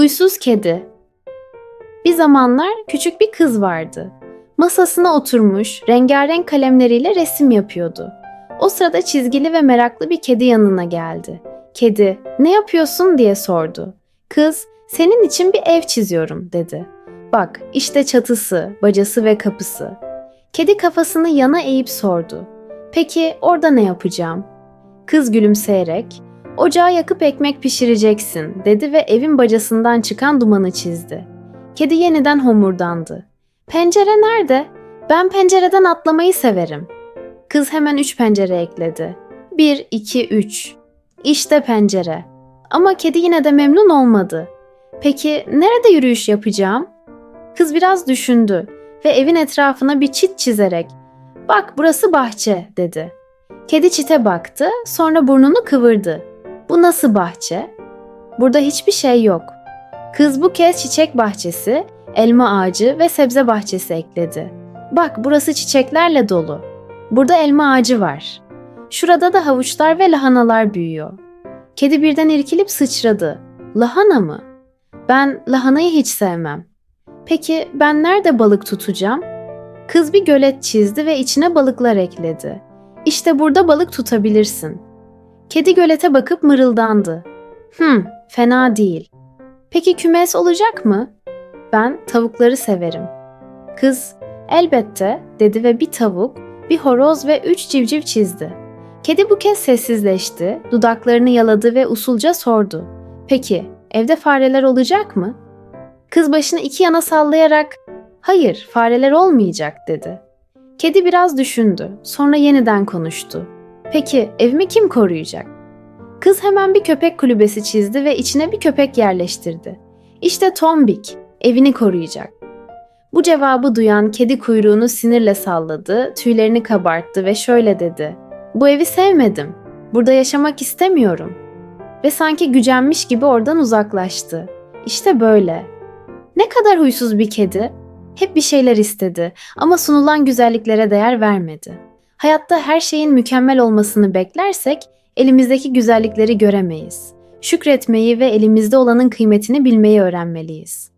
Huysuz kedi. Bir zamanlar küçük bir kız vardı. Masasına oturmuş, rengarenk kalemleriyle resim yapıyordu. O sırada çizgili ve meraklı bir kedi yanına geldi. Kedi, "Ne yapıyorsun?" diye sordu. Kız, "Senin için bir ev çiziyorum." dedi. "Bak, işte çatısı, bacası ve kapısı." Kedi kafasını yana eğip sordu. "Peki orada ne yapacağım?" Kız gülümseyerek, "Ocağı yakıp ekmek pişireceksin." dedi ve evin bacasından çıkan dumanı çizdi. Kedi yeniden homurdandı. Pencere nerede? Ben pencereden atlamayı severim. Kız hemen üç pencere ekledi. Bir, iki, üç. İşte pencere. Ama kedi yine de memnun olmadı. Peki nerede yürüyüş yapacağım? Kız biraz düşündü ve evin etrafına bir çit çizerek "Bak burası bahçe." dedi. Kedi çite baktı, sonra burnunu kıvırdı. "Bu nasıl bahçe?" "Burada hiçbir şey yok." Kız bu kez çiçek bahçesi, elma ağacı ve sebze bahçesi ekledi. Bak burası çiçeklerle dolu. Burada elma ağacı var. Şurada da havuçlar ve lahanalar büyüyor. Kedi birden irkilip sıçradı. Lahana mı? Ben lahanayı hiç sevmem. Peki ben nerede balık tutacağım? Kız bir gölet çizdi ve içine balıklar ekledi. İşte burada balık tutabilirsin. Kedi gölete bakıp mırıldandı. Hım, fena değil. Peki kümes olacak mı? Ben tavukları severim. Kız, elbette dedi ve bir tavuk, bir horoz ve üç civciv çizdi. Kedi bu kez sessizleşti, dudaklarını yaladı ve usulca sordu. Peki, evde fareler olacak mı? Kız başını iki yana sallayarak, hayır fareler olmayacak dedi. Kedi biraz düşündü, sonra yeniden konuştu. Peki, evimi kim koruyacak? Kız hemen bir köpek kulübesi çizdi ve içine bir köpek yerleştirdi. İşte Tombik, evini koruyacak. Bu cevabı duyan kedi kuyruğunu sinirle salladı, tüylerini kabarttı ve şöyle dedi. Bu evi sevmedim. Burada yaşamak istemiyorum. Ve sanki gücenmiş gibi oradan uzaklaştı. İşte böyle. Ne kadar huysuz bir kedi. Hep bir şeyler istedi ama sunulan güzelliklere değer vermedi. Hayatta her şeyin mükemmel olmasını beklersek elimizdeki güzellikleri göremeyiz. Şükretmeyi ve elimizde olanın kıymetini bilmeyi öğrenmeliyiz.